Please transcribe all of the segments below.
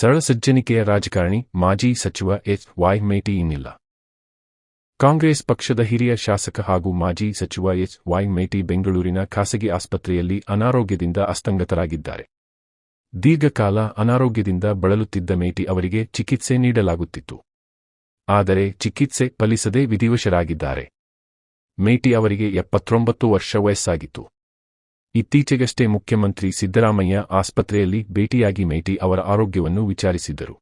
ಸರಳ ಸಜ್ಜನಿಕೆಯ ರಾಜಕಾರಣಿ ಮಾಜಿ ಸಚಿವ ಎಚ್. ವೈ. ಮೇಟಿ ಇನ್ನಿಲ್ಲ. ಕಾಂಗ್ರೆಸ್ ಪಕ್ಷದ ಹಿರಿಯ ಶಾಸಕ ಹಾಗೂ ಮಾಜಿ ಸಚಿವ ಎಚ್. ವೈ. ಮೇಟಿ ಬೆಂಗಳೂರಿನ ಖಾಸಗಿ ಆಸ್ಪತ್ರೆಯಲ್ಲಿ ಅನಾರೋಗ್ಯದಿಂದ ಅಸ್ತಂಗತರಾಗಿದ್ದಾರೆ. ದೀರ್ಘಕಾಲ ಅನಾರೋಗ್ಯದಿಂದ ಬಳಲುತ್ತಿದ್ದ ಮೇಟಿ ಅವರಿಗೆ ಚಿಕಿತ್ಸೆ ನೀಡಲಾಗುತ್ತಿತ್ತು. ಆದರೆ ಚಿಕಿತ್ಸೆ ಫಲಿಸದೆ ವಿಧಿವಶರಾಗಿದ್ದಾರೆ. ಮೇಟಿ ಅವರಿಗೆ ಎಪ್ಪತ್ತೊಂಬತ್ತು ವರ್ಷ ವಯಸ್ಸಾಗಿತ್ತು. ಇತ್ತೀಚೆಗಷ್ಟೇ ಮುಖ್ಯಮಂತ್ರಿ ಸಿದ್ದರಾಮಯ್ಯ ಆಸ್ಪತ್ರೆಯಲ್ಲಿ ಭೇಟಿಯಾಗಿ ಮೇಟಿ ಅವರ ಆರೋಗ್ಯವನ್ನು ವಿಚಾರಿಸಿದ್ದರು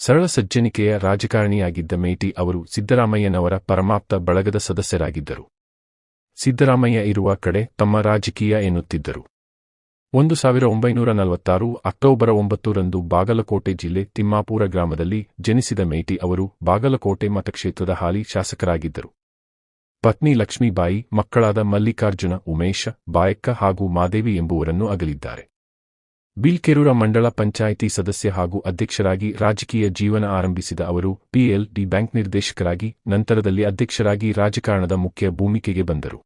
ಸರಳ ಸಜ್ಜನಿಕೆಯ ರಾಜಕಾರಣಿಯಾಗಿದ್ದ ಮೇಟಿ ಅವರು ಸಿದ್ದರಾಮಯ್ಯನವರ ಪರಮಾಪ್ತ ಬಳಗದ ಸದಸ್ಯರಾಗಿದ್ದರು. ಸಿದ್ದರಾಮಯ್ಯ ಇರುವ ಕಡೆ ತಮ್ಮ ರಾಜಕೀಯ ಎನ್ನುತ್ತಿದ್ದರು. ಒಂದು ಸಾವಿರ ಒಂಬೈನೂರ ನಲವತ್ತಾರು ಅಕ್ಟೋಬರ್ ಒಂಬತ್ತರಂದು ಬಾಗಲಕೋಟೆ ಜಿಲ್ಲೆ ತಿಮ್ಮಾಪುರ ಗ್ರಾಮದಲ್ಲಿ ಜನಿಸಿದ ಮೇಟಿ ಅವರು ಬಾಗಲಕೋಟೆ ಮತಕ್ಷೇತ್ರದ ಹಾಲಿ ಶಾಸಕರಾಗಿದ್ದರು. ಪತ್ನಿ ಲಕ್ಷ್ಮೀಬಾಯಿ, ಮಕ್ಕಳಾದ ಮಲ್ಲಿಕಾರ್ಜುನ, ಉಮೇಶ, ಬಾಯಕ್ಕ ಹಾಗೂ ಮಾದೇವಿ ಎಂಬುವರನ್ನು ಅಗಲಿದ್ದಾರೆ. ಬಿಲ್ಕೆರೂರ ಮಂಡಳ ಪಂಚಾಯಿತಿ ಸದಸ್ಯ ಹಾಗೂ ಅಧ್ಯಕ್ಷರಾಗಿ ರಾಜಕೀಯ ಜೀವನ ಆರಂಭಿಸಿದ ಅವರು ಪಿಎಲ್ ಡಿ ಬ್ಯಾಂಕ್ ನಿರ್ದೇಶಕರಾಗಿ, ನಂತರದಲ್ಲಿ ಅಧ್ಯಕ್ಷರಾಗಿ ರಾಜಕಾರಣದ ಮುಖ್ಯ ಭೂಮಿಕೆಗೆ ಬಂದರು.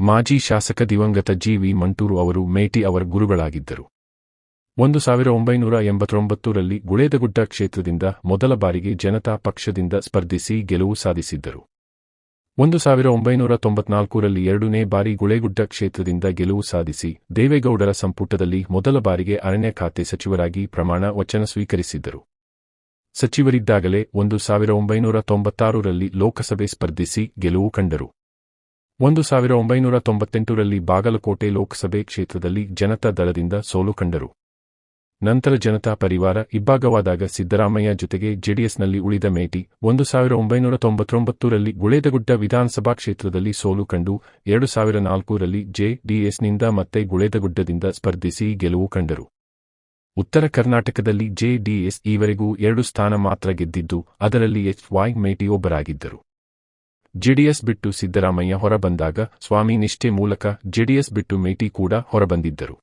ಮಾಜಿ ಶಾಸಕ ದಿವಂಗತ ಜಿವಿ ಮಂಟೂರು ಅವರು ಮೇಟಿ ಅವರ ಗುರುಗಳಾಗಿದ್ದರು. ಒಂದು ಸಾವಿರ ಒಂಬೈನೂರ ಎಂಬತ್ತೊಂಬತ್ತರಲ್ಲಿ ಗುಳೇದಗುಡ್ಡ ಕ್ಷೇತ್ರದಿಂದ ಮೊದಲ ಬಾರಿಗೆ ಜನತಾ ಪಕ್ಷದಿಂದ ಸ್ಪರ್ಧಿಸಿ ಗೆಲುವು ಸಾಧಿಸಿದ್ದರು. ಒಂದು ಸಾವಿರ ಒಂಬೈನೂರ ತೊಂಬತ್ನಾಲ್ಕರಲ್ಲಿ ಎರಡನೇ ಬಾರಿ ಗುಳೆಗುಡ್ಡ ಕ್ಷೇತ್ರದಿಂದ ಗೆಲುವು ಸಾಧಿಸಿ ದೇವೇಗೌಡರ ಸಂಪುಟದಲ್ಲಿ ಮೊದಲ ಬಾರಿಗೆ ಅರಣ್ಯ ಖಾತೆ ಸಚಿವರಾಗಿ ಪ್ರಮಾಣ ವಚನ ಸ್ವೀಕರಿಸಿದ್ದರು. ಸಚಿವರಿದ್ದಾಗಲೇ ಒಂದು ಸಾವಿರ ಒಂಬೈನೂರ ತೊಂಬತ್ತಾರರಲ್ಲಿ ಲೋಕಸಭೆ ಸ್ಪರ್ಧಿಸಿ ಗೆಲುವು ಕಂಡರು. ಒಂದು ಸಾವಿರ ಒಂಬೈನೂರ ತೊಂಬತ್ತೆಂಟರಲ್ಲಿ ಬಾಗಲಕೋಟೆ ಲೋಕಸಭೆ ಕ್ಷೇತ್ರದಲ್ಲಿ ಜನತಾ ದಳದಿಂದ ಸೋಲು ಕಂಡರು. ನಂತರ ಜನತಾ ಪರಿವಾರ ಇಬ್ಬಾಗವಾದಾಗ ಸಿದ್ದರಾಮಯ್ಯ ಜೊತೆಗೆ ಜೆಡಿಎಸ್ನಲ್ಲಿ ಉಳಿದ ಮೇಟಿ ಒಂದು ಸಾವಿರ ಒಂಬೈನೂರ ತೊಂಬತ್ತೊಂಬತ್ತರಲ್ಲಿ ಗುಳೇದಗುಡ್ಡ ವಿಧಾನಸಭಾ ಕ್ಷೇತ್ರದಲ್ಲಿ ಸೋಲು ಕಂಡು ಎರಡು ಸಾವಿರ ನಾಲ್ಕರಲ್ಲಿ ಜೆಡಿಎಸ್ನಿಂದ ಮತ್ತೆ ಗುಳೇದಗುಡ್ಡದಿಂದ ಸ್ಪರ್ಧಿಸಿ ಗೆಲುವು ಕಂಡರು. ಉತ್ತರ ಕರ್ನಾಟಕದಲ್ಲಿ ಜೆಡಿಎಸ್ ಈವರೆಗೂ ಎರಡು ಸ್ಥಾನ ಮಾತ್ರ ಗೆದ್ದಿದ್ದು, ಅದರಲ್ಲಿ ಎಚ್ ವಾಯ್ ಮೇಟಿ ಒಬ್ಬರಾಗಿದ್ದರು. ಜೆಡಿಎಸ್ ಬಿಟ್ಟು ಸಿದ್ದರಾಮಯ್ಯ ಹೊರಬಂದಾಗ ಸ್ವಾಮಿ ನಿಷ್ಠೆ ಮೂಲಕ ಜೆಡಿಎಸ್ ಬಿಟ್ಟು ಮೇಟಿ ಕೂಡ ಹೊರಬಂದಿದ್ದರು.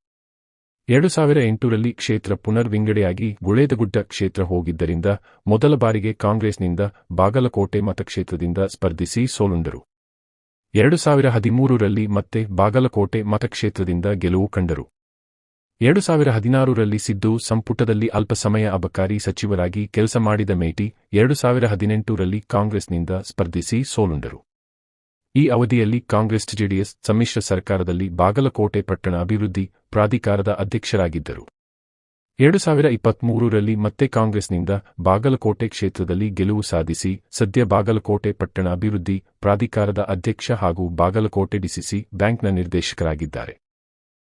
ಎರಡು ಸಾವಿರ ಎಂಟರಲ್ಲಿ ಕ್ಷೇತ್ರ ಪುನರ್ ವಿಂಗಡೆಯಾಗಿ ಗುಳೇದಗುಡ್ಡ ಕ್ಷೇತ್ರ ಹೋಗಿದ್ದರಿಂದ ಮೊದಲ ಬಾರಿಗೆ ಕಾಂಗ್ರೆಸ್ನಿಂದ ಬಾಗಲಕೋಟೆ ಮತಕ್ಷೇತ್ರದಿಂದ ಸ್ಪರ್ಧಿಸಿ ಸೋಲುಂಡರು. ಎರಡು ಸಾವಿರ ಹದಿಮೂರರಲ್ಲಿ ಮತ್ತೆ ಬಾಗಲಕೋಟೆ ಮತಕ್ಷೇತ್ರದಿಂದ ಗೆಲುವು ಕಂಡರು. ಎರಡು ಸಾವಿರ ಹದಿನಾರರಲ್ಲಿ ಸಿದ್ದು ಸಂಪುಟದಲ್ಲಿ ಅಲ್ಪ ಸಮಯ ಅಬಕಾರಿ ಸಚಿವರಾಗಿ ಕೆಲಸ ಮಾಡಿದ ಮೇಟಿ ಎರಡು ಸಾವಿರ ಹದಿನೆಂಟರಲ್ಲಿ ಕಾಂಗ್ರೆಸ್ನಿಂದ ಸ್ಪರ್ಧಿಸಿ ಸೋಲುಂಡರು. ಈ ಅವಧಿಯಲ್ಲಿ ಕಾಂಗ್ರೆಸ್ ಜೆಡಿಎಸ್ ಸಮ್ಮಿಶ್ರ ಸರ್ಕಾರದಲ್ಲಿ ಬಾಗಲಕೋಟೆ ಪಟ್ಟಣ ಅಭಿವೃದ್ಧಿ ಪ್ರಾಧಿಕಾರದ ಅಧ್ಯಕ್ಷರಾಗಿದ್ದರು. ಎರಡು ಸಾವಿರ ಇಪ್ಪತ್ಮೂರರಲ್ಲಿ ಮತ್ತೆ ಕಾಂಗ್ರೆಸ್ನಿಂದ ಬಾಗಲಕೋಟೆ ಕ್ಷೇತ್ರದಲ್ಲಿ ಗೆಲುವು ಸಾಧಿಸಿ, ಸದ್ಯ ಬಾಗಲಕೋಟೆ ಪಟ್ಟಣ ಅಭಿವೃದ್ಧಿ ಪ್ರಾಧಿಕಾರದ ಅಧ್ಯಕ್ಷ ಹಾಗೂ ಬಾಗಲಕೋಟೆ ಡಿಸಿಸಿ ಬ್ಯಾಂಕ್ನ ನಿರ್ದೇಶಕರಾಗಿದ್ದಾರೆ.